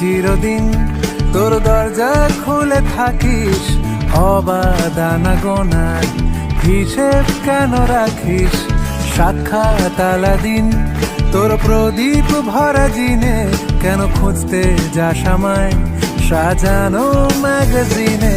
চিরদিন তোর দরজা খুলে থাকিস, অবাদানা গোনার হিসেব কেন রাখিস? সাক্ষাৎ দিন তোর প্রদীপ ভরা জিনে, কেন খুঁজতে যাস আমায়? সাজানো ম্যাগাজিনে।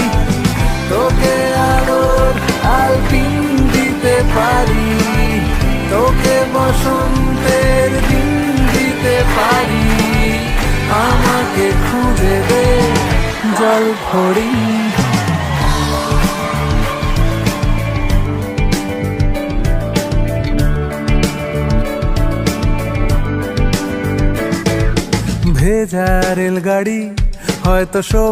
তোকে আলোর আলপিন দিতে পারি। তোকে বসন্তের দিন দিতে পারি। আমাকে খুঁজে দে জল ভেজা রেলগাড়ি হয়তো সব